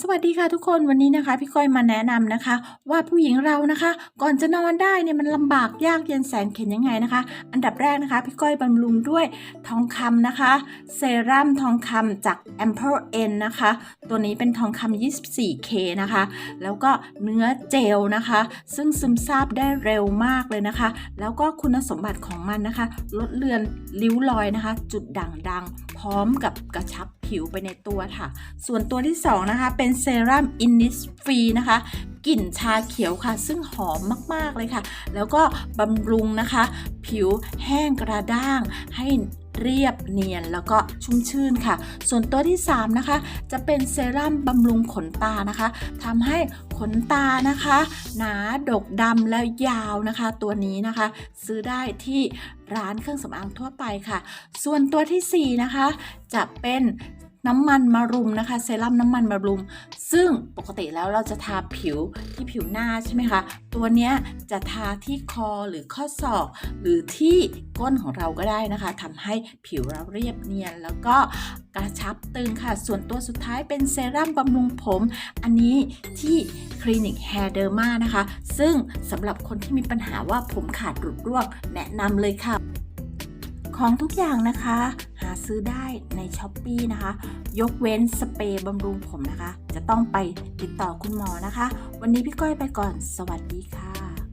สวัสดีค่ะทุกคนวันนี้นะคะ พี่ก้อยมาแนะนำนะคะ ว่าผู้หญิงเรานะคะ ก่อนจะนอนได้เนี่ยมันลำบากยากเย็นแสนเข็ญยังไงนะคะ อันดับแรกนะคะ พี่ก้อยบำรุงด้วยทองคำนะคะ เซรั่มทองคำจาก a m p e r N นะคะ ตัวนี้เป็นทองคำ 24K นะคะ แล้วก็เนื้อเจลนะคะ ซึ่งซึมซาบได้เร็วมากเลยนะคะ แล้วก็คุณสมบัติของมันนะคะ ลดเลือนริ้วรอยนะคะ จุดด่างดังพร้อมกับกระชับ ผิวไปในตัวค่ะ ส่วนตัวที่ 2 นะคะ เป็นเซรั่มอินนิสฟรีนะคะกลิ่นชาเขียวค่ะ ซึ่งหอมมาก ๆ เลยค่ะ แล้วก็บำรุงนะคะ ผิวแห้งกระด้างให้เรียบเนียนแล้วก็ชุ่มชื่นค่ะ ส่วนตัวที่ 3 นะคะ จะเป็นเซรั่มบำรุงขนตานะคะทำให้ขนตานะคะ หนาดกดำและยาวนะคะ ตัวนี้นะคะ ซื้อได้ที่ร้านเครื่องสำอางทั่วไปค่ะ ส่วนตัวทีสี่4 นะคะ จะเป็น น้ำมันมะรุมนะคะเซรั่มน้ำมันมะรุม ซึ่งปกติแล้วเราจะทาผิวที่ผิวหน้าใช่ไหมคะ ตัวเนี้ยจะทาที่คอหรือข้อศอก หรือที่ก้นของเราก็ได้นะคะทำให้ผิวเราเรียบเนียน แล้วก็กระชับตึงค่ะ ส่วนตัวสุดท้ายเป็นเซรั่มบำรุงผม อันนี้ที่คลินิก Hair Derma นะคะ ซึ่งสำหรับคนที่มีปัญหาว่าผมขาดหลุดร่วงแนะนำเลยค่ะ ของทุกอย่างนะคะ ซื้อได้ใน s h อ p e e นะคะ ยกเว้นสเปรย์บำรุงผมนะคะ จะต้องไปติดต่อคุณหมอนะคะ วันนี้พี่ก้อยไปก่อน สวัสดีค่ะ